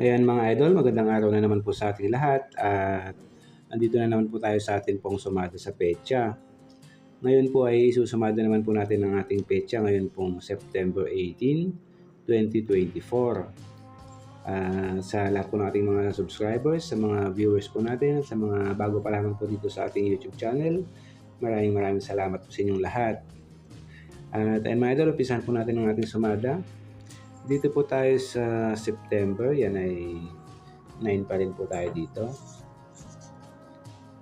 Ayan mga idol, magandang araw na naman po sa ating lahat at andito na naman po tayo sa ating pong sumada sa pecha. Ngayon po ay isusumada naman po natin ang ating pecha ngayon pong September 18, 2024. Uh, sa lahat po ng ating mga subscribers, sa mga viewers po natin, sa mga bago pa lamang po dito sa ating YouTube channel, maraming maraming salamat po sa inyong lahat. At ayun mga idol, umpisahan po natin ang ating sumada. Dito po tayo sa September, yan ay 9 pa rin po tayo dito.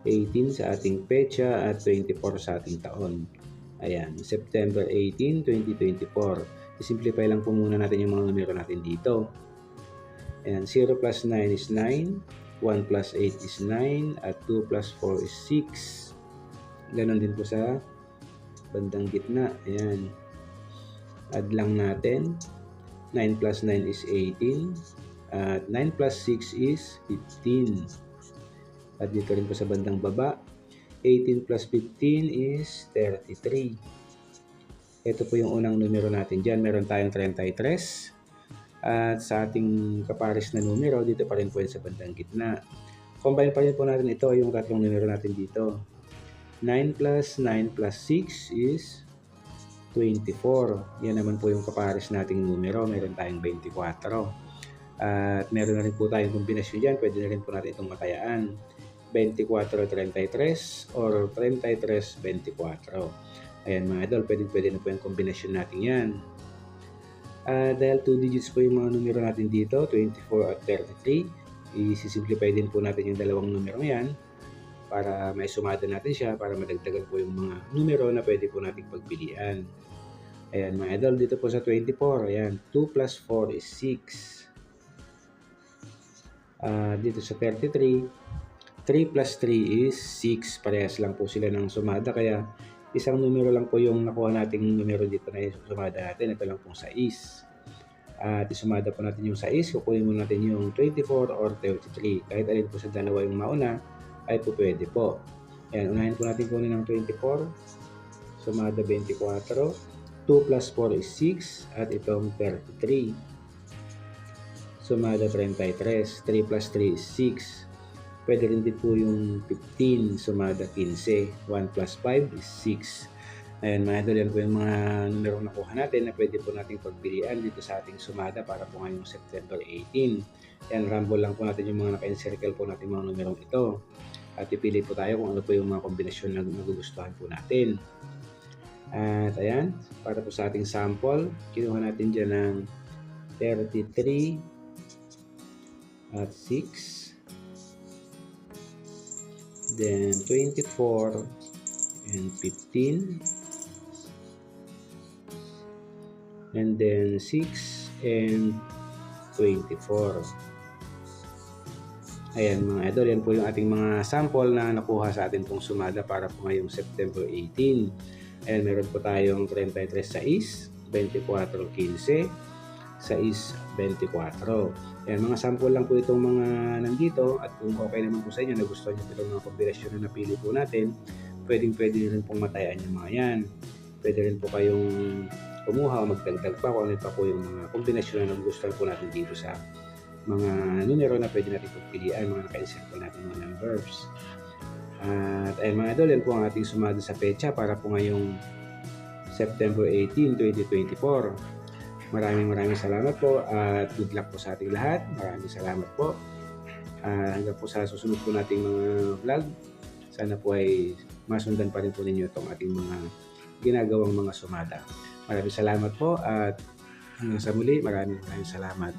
18 sa ating pecha at 24 sa ating taon. Ayan, September 18, 2024. I-simplify lang po muna natin yung mga numero natin dito. Ayan, 0 plus 9 is 9, 1 plus 8 is 9, at 2 plus 4 is 6. Ganon din po sa bandang gitna. Ayan. Add lang natin. 9 plus 9 is 18. At 9 plus 6 is 15. At dito rin po sa bandang baba. 18 plus 15 is 33. Ito po yung unang numero natin dyan. Meron tayong 33. At sa ating kapares na numero, dito pa rin po sa bandang gitna. Combine pa rin po natin ito, yung tatlong numero natin dito. 9 plus 9 plus 6 is 24. Yan naman po yung kapares nating numero. Meron tayong 24. At meron na rin po tayong kombinasyon dyan. Pwede na rin po natin itong matayaan. 24-33 or 33-24. Ayan mga idol, pwede, pwede na po yung kombinasyon natin yan. Uh, dahil 2 digits po yung mga numero natin dito, 24 at 33, i-simplify din po natin yung dalawang numero yan para may sumada natin siya para madagdagan po yung mga numero na pwede po nating pagpilian. Ayan mga idol, dito po sa 24, ayan, 2 plus 4 is 6. Uh, dito sa 33, 3 plus 3 is 6. Parehas lang po sila ng sumada kaya isang numero lang po yung nakuha nating numero dito na yung sumada natin. Ito lang pong 6. At isumada po natin yung 6. Kukunin mo natin yung 24 or 33. Kahit alin po sa dalawa yung mauna, ay po pwede po. Ayan, unahin po natin kunin ng 24. Sumada 24. 2 plus 4 is 6. At itong 33. Sumada 33. 3 plus 3 is 6. Pwede rin din po yung 15, sumada 15. 1 plus 5 is 6. Ayan mga idol, po yung mga numero na nakuha natin na pwede po nating pagpilian dito sa ating sumada para po ngayong September 18. Yan, rumble lang po natin yung mga naka-encircle po natin mga numerong ito. At ipili po tayo kung ano po yung mga kombinasyon na nagugustuhan po natin. At ayan, para po sa ating sample, kinuha natin dyan ng 33 at 6 then 24 and 15 and then 6 and 24 ayan mga idol yan po yung ating mga sample na nakuha sa atin pong sumada para po ngayong September 18 ayan meron po tayong 33 sa is 24 15 sa is 24 yan, mga sample lang po itong mga nandito. At kung okay naman po sa inyo, nagustuhan nyo itong mga kombinasyon na napili po natin, pwedeng pwede rin pong matayaan yung mga yan. Pwede rin po kayong kumuha o magdagdag pa kung ano pa po yung mga kombinasyon na nagustuhan po natin dito sa mga numero na pwede natin pagpilian, mga naka-insert po natin mga numbers. At ayun mga idol, yan po ang ating sumado sa pecha para po ngayong September 18, 2024. Maraming maraming salamat po at good luck po sa ating lahat. Maraming salamat po. Uh, hanggang po sa susunod po nating mga vlog. Sana po ay masundan pa rin po ninyo itong ating mga ginagawang mga sumada. Maraming salamat po at hanggang sa muli, maraming maraming salamat.